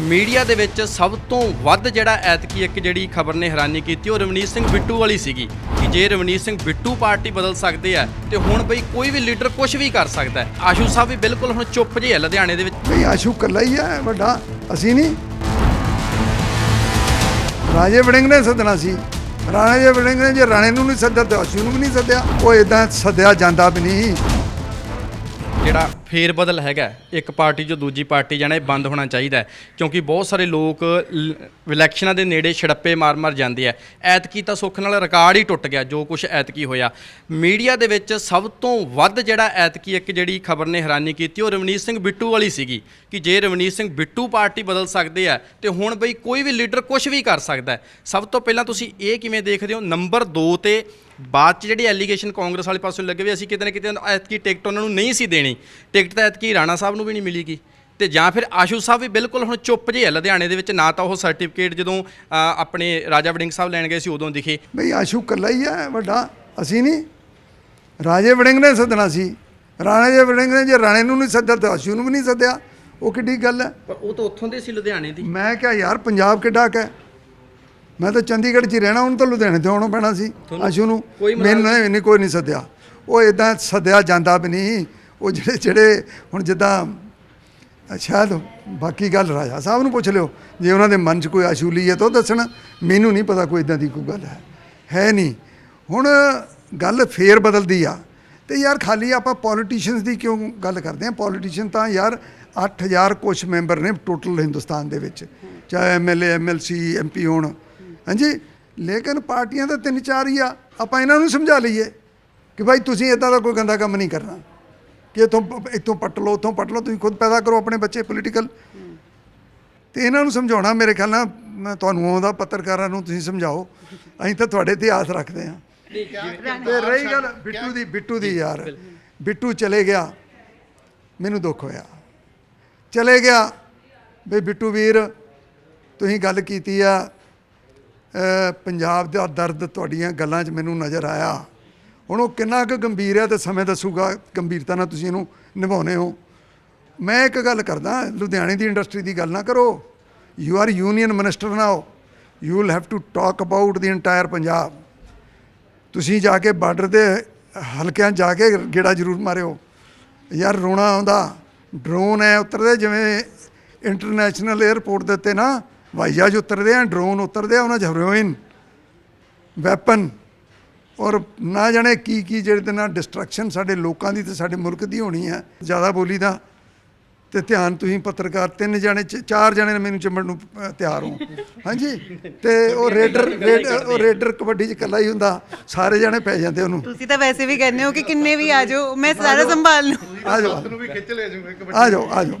Media ਦੇ ਵਿੱਚ ਸਭ ਤੋਂ ਵੱਧ ਜਿਹੜਾ ਐਤਕੀ ਇੱਕ ਜਿਹੜੀ ਖਬਰ ਨੇ ਹੈਰਾਨੀ ਕੀਤੀ ਉਹ ਰਵਨੀਤ ਸਿੰਘ ਬਿੱਟੂ ਵਾਲੀ ਸੀਗੀ ਕਿ ਜੇ ਰਵਨੀਤ ਸਿੰਘ ਬਿੱਟੂ ਪਾਰਟੀ ਬਦਲ ਸਕਦੇ ਆ ਤੇ ਹੁਣ ਬਈ ਕੋਈ ਵੀ ਲੀਡਰ ਕੁਝ ਵੀ ਕਰ ਸਕਦਾ ਆਸ਼ੂ ਸਾਹਿਬ ਵੀ ਬਿਲਕੁਲ ਹੁਣ ਚੁੱਪ ਜਿਹੇ ਆ ਲੁਧਿਆਣੇ ਦੇ ਵਿੱਚ। ਬਈ ਆਸ਼ੂ ਕੱਲਾ ਹੀ ਹੈ ਵੱਡਾ। ਅਸੀਂ ਨਹੀਂ। ਰਾਜੇ ਵੜਿੰਗ ਨੇ ਸੱਦਣਾ ਸੀ। ਰਾਜੇ ਵੜਿੰਗ ਨੇ ਜੇ ਰਾਣੇ ਨੂੰ ਨਹੀਂ ਸੱਦਿਆ ਤੇ ਆਸ਼ੂ ਨੂੰ ਵੀ ਨਹੀਂ ਸੱਦਿਆ। ਉਹ ਇਦਾਂ ਸੱਦਿਆ ਜਾਂਦਾ ਵੀ ਨਹੀਂ। ਜਿਹੜਾ ਫੇਰ ਬਦਲ ਹੈਗਾ ਇੱਕ ਪਾਰਟੀ ਜੋ ਦੂਜੀ ਪਾਰਟੀ ਜਾਣਾ ਇਹ ਬੰਦ ਹੋਣਾ ਚਾਹੀਦਾ ਹੈ। ਕਿਉਂਕਿ ਬਹੁਤ ਸਾਰੇ ਲੋਕ ਲ- ਇਲੈਕਸ਼ਨਾਂ ਦੇ ਨੇੜੇ ਛੜੱਪੇ ਮਾਰ-ਮਾਰ ਜਾਂਦੇ ਆ। ਐਤਕੀ ਤਾਂ ਸੁੱਖ ਨਾਲ ਰਿਕਾਰਡ ਹੀ ਟੁੱਟ ਗਿਆ ਜੋ ਕੁਝ ਐਤਕੀ ਹੋਇਆ। ਮੀਡੀਆ ਦੇ ਵਿੱਚ ਸਭ ਤੋਂ ਵੱਧ ਜਿਹੜਾ ਐਤਕੀ ਇੱਕ ਜਿਹੜੀ ਖਬਰ ਨੇ ਹੈਰਾਨੀ ਕੀਤੀ, ਉਹ ਰਵਨੀਤ ਸਿੰਘ ਬਿੱਟੂ ਵਾਲੀ ਸੀਗੀ ਕਿ ਜੇ ਰਵਨੀਤ ਸਿੰਘ ਬਿੱਟੂ ਪਾਰਟੀ ਬਦਲ ਸਕਦੇ ਆ, ਤੇ ਹੁਣ ਬਈ ਕੋਈ ਵੀ ਲੀਡਰ ਕੁਝ ਵੀ ਕਰ ਸਕਦਾ ਹੈ। ਸਭ ਤੋਂ ਪਹਿਲਾਂ ਤੁਸੀਂ ਇਹ ਕਿਵੇਂ ਦੇਖਦੇ ਹੋ? ਨੰਬਰ 2 ਤੇ ਬਾਅਦ ਚ ਜਿਹੜੀ ਐਲੀਗੇਸ਼ਨ ਕਾਂਗਰਸ ਵਾਲੇ ਪਾਸੋਂ ਲੱਗੇ ਵੀ ਅਸੀਂ ਕਿਤੇ ਨਾ ਕਿਤੇ ਐਤਕੀ ਟਿਕਟ ਉਹਨਾਂ ਨੂੰ ਨਹੀਂ ਸੀ ਦੇਣੀ। ਟਿਕਟ ਤਾਂ ਐਤਕੀ ਰਾਣਾ ਸਾਹਿਬ ਨੂੰ ਵੀ ਨਹੀਂ ਮਿਲੀਗੀ ਤੇ ਜਾਂ ਫਿਰ ਆਸ਼ੂ ਸਾਹਿਬ ਵੀ ਬਿਲਕੁਲ ਹੁਣ ਚੁੱਪ ਜਿਹੇ ਆ ਲੁਧਿਆਣੇ ਦੇ ਵਿੱਚ ਨਾ ਤਾਂ ਉਹ ਸਰਟੀਫਿਕੇਟ ਜਦੋਂ ਆਪਣੇ ਰਾਜਾ ਵੜਿੰਗ ਸਾਹਿਬ ਲੈਣ ਗਏ ਸੀ ਉਦੋਂ ਦਿਖੇ। ਬਈ ਆਸ਼ੂ ਕੱਲਾ ਹੀ ਹੈ ਵੱਡਾ ਅਸੀਂ ਨਹੀਂ। ਰਾਜੇ ਵੜਿੰਗ ਨੇ ਸੱਦਣਾ ਸੀ। ਰਾਣੇ ਜੇ ਵੜਿੰਗ ਨੇ ਜੇ ਰਾਣੇ ਨੂੰ ਨਹੀਂ ਸੱਦਿਆ ਤੇ ਆਸ਼ੂ ਨੂੰ ਵੀ ਨਹੀਂ ਸੱਦਿਆ। ਉਹ ਕਿੱਡੀ ਗੱਲ ਹੈ ਪਰ ਉਹ ਤਾਂ ਉੱਥੋਂ ਦੇ ਸੀ ਲੁਧਿਆਣੇ ਦੀ। ਮੈਂ ਕਿਹਾ ਯਾਰ ਪੰਜਾਬ ਕਿੱਡਾ ਕੁ ਹੈ ਮੈਂ ਤਾਂ ਚੰਡੀਗੜ੍ਹ 'ਚ ਹੀ ਰਹਿਣਾ ਉਹਨੂੰ ਤਾਂ ਲੁਧਿਆਣੇ ਤੋਂ ਆਉਣਾ ਪੈਣਾ ਸੀ ਆਸ਼ੂ ਨੂੰ। ਮੈਨੂੰ ਨਹੀਂ ਕੋਈ ਨਹੀਂ ਸੱਦਿਆ। ਉਹ ਇਦਾਂ ਸੱਦਿਆ ਜਾਂਦਾ ਵੀ ਨਹੀਂ। ਉਹ ਜਿਹੜੇ ਜਿਹੜੇ ਹੁਣ ਜਿੱਦਾਂ ਸ਼ਾਇਦ ਬਾਕੀ ਗੱਲ ਰਾਜਾ ਸਾਹਿਬ ਨੂੰ ਪੁੱਛ ਲਿਓ, ਜੇ ਉਹਨਾਂ ਦੇ ਮਨ 'ਚ ਕੋਈ ਆਸ਼ੂਲੀ ਹੈ ਤਾਂ ਉਹ ਦੱਸਣ, ਮੈਨੂੰ ਨਹੀਂ ਪਤਾ ਕੋਈ ਇਦਾਂ ਦੀ ਕੋਈ ਗੱਲ ਹੈ। ਹੈ ਨਹੀਂ। ਹੁਣ ਗੱਲ ਫੇਰ ਬਦਲਦੀ ਆ। ਤੇ ਯਾਰ ਖਾਲੀ ਆਪਾਂ ਪੋਲੀਟੀਸ਼ੀਅਨਸ ਦੀ ਕਿਉਂ ਗੱਲ ਕਰਦੇ ਆ ਪੋਲੀਟੀਸ਼ੀਅਨ ਤਾਂ ਯਾਰ 8000 ਕੁਛ ਮੈਂਬਰ ਨੇ ਟੋਟਲ ਹਿੰਦੁਸਤਾਨ ਦੇ ਵਿੱਚ। ਚਾਹੇ ਐਮਐਲਏ ਐਮਐਲਸੀ ਐਮਪੀ ਹੋਣ। ਹਾਂਜੀ? ਲੇਕਿਨ ਪਾਰਟੀਆਂ ਤਾਂ ਤਿੰਨ ਚਾਰ ਹੀ ਆ। ਆਪਾਂ ਇਹਨਾਂ ਨੂੰ ਸਮਝਾ ਲਈਏ ਕਿ ਭਾਈ ਤੁਸੀਂ ਇਦਾਂ ਦਾ ਕੋਈ ਗੰਦਾ ਕੰਮ ਨਹੀਂ ਕਰਨਾ। ਕਿ ਇਥੋਂ ਇਥੋਂ ਪੱਟ ਲਓ, ਉਥੋਂ ਪੱਟ ਲਓ, ਤੁਸੀਂ ਖੁਦ ਪੈਦਾ ਕਰੋ ਆਪਣੇ ਬੱਚੇ ਪੋਲੀਟੀਕਲ ਤੇ ਇਹਨਾਂ ਨੂੰ ਸਮਝਾਉਣਾ ਮੇਰੇ ਖਿਆਲ ਨਾਲ, ਮੈਂ ਤੁਹਾਨੂੰ ਆਉਂਦਾ ਪੱਤਰਕਾਰਾਂ ਨੂੰ ਤੁਸੀਂ ਸਮਝਾਓ। ਅਸੀਂ ਤਾਂ ਤੁਹਾਡੇ ਤੇ ਆਸ ਰੱਖਦੇ ਹਾਂ। ਤੇ ਰਹੀ ਗੱਲ ਬਿੱਟੂ ਦੀ ਬਿੱਟੂ ਦੀ ਯਾਰ। ਬਿੱਟੂ ਚਲੇ ਗਿਆ। ਮੈਨੂੰ ਦੁੱਖ ਹੋਇਆ। ਚਲੇ ਗਿਆ। ਬਈ ਬਿੱਟੂ ਵੀਰ, ਤੁਸੀਂ ਗੱਲ ਕੀਤੀ ਆ ਪੰਜਾਬ ਦਾ ਦਰਦ ਤੁਹਾਡੀਆਂ ਗੱਲਾਂ 'ਚ ਮੈਨੂੰ ਨਜ਼ਰ ਆਇਆ। ਹੁਣ ਉਹ ਕਿੰਨਾ ਕੁ ਗੰਭੀਰ ਹੈ ਤੇ ਸਮੇਂ ਦੱਸੂਗਾ ਗੰਭੀਰਤਾ ਨਾਲ ਤੁਸੀਂ ਇਹਨੂੰ ਨਿਭਾਉਨੇ ਹੋ। ਮੈਂ ਇੱਕ ਗੱਲ ਕਰਦਾ, ਲੁਧਿਆਣੇ ਦੀ ਇੰਡਸਟਰੀ ਦੀ ਗੱਲ ਨਾ ਕਰੋ। You are union minister now you will have to talk about the entire Punjab ਤੁਸੀਂ ਜਾ ਕੇ ਬਾਰਡਰ ਦੇ ਹਲਕਿਆਂ 'ਚ ਜਾ ਕੇ ਗੇੜਾ ਜ਼ਰੂਰ ਮਾਰਿਓ। ਯਾਰ ਰੋਣਾ ਆਉਂਦਾ। ਡਰੋਨ ਹੈ ਉਤਰਦੇ, ਜਿਵੇਂ ਇੰਟਰਨੈਸ਼ਨਲ 에ਅਰਪੋਰਟ ਦੇ ਉੱਤੇ ਨਾ ਹਵਾਈ ਜਹਾਜ਼ ਉਤਰਦੇ ਆ ਡਰੋਨ ਉਤਰਦੇ ਆ, ਉਹਨਾਂ 'ਚ ਹੈਰੋਇਨ ਵੈਪਨ ਔਰ ਨਾ ਜਾਣੇ ਕੀ ਕੀ ਜਿਹੜੇ ਦੇ ਨਾਲ ਡਿਸਟਰਕਸ਼ਨ ਸਾਡੇ ਲੋਕਾਂ ਦੀ ਤੇ ਸਾਡੇ ਮੁਲਕ ਦੀ ਹੋਣੀ ਹੈ ਜ਼ਿਆਦਾ ਬੋਲੀ ਦਾ। ਤੇ ਧਿਆਨ ਤੁਸੀਂ ਪੱਤਰਕਾਰ ਤਿੰਨ ਜਣੇ ਚ- ਚਾਰ ਜਣੇ ਨੇ ਮੈਨੂੰ ਚੰਬੜ ਨੂੰ ਤਿਆਰ ਹੋ। ਹਾਂਜੀ? ਤੇ ਉਹ ਰੇਡਰ ਉਹ ਰੇਡਰ ਕਬੱਡੀ ਚ ਇਕੱਲਾ ਹੀ ਹੁੰਦਾ ਸਾਰੇ ਜਣੇ ਪੈ ਜਾਂਦੇ ਉਹਨੂੰ। ਤੁਸੀਂ ਤਾਂ ਵੈਸੇ ਵੀ ਕਹਿੰਦੇ ਹੋ ਕਿ ਕਿੰਨੇ ਵੀ ਆ ਜਾਓ ਮੈਂ ਸਾਰਾ ਸੰਭਾਲ ਲੂੰ ਆ ਜਾਓ। ਨੂੰ ਵੀ ਖਿੱਚ ਲੈ ਜੂਗੇ ਆ ਜਾਓ ਆ ਜਾਓ।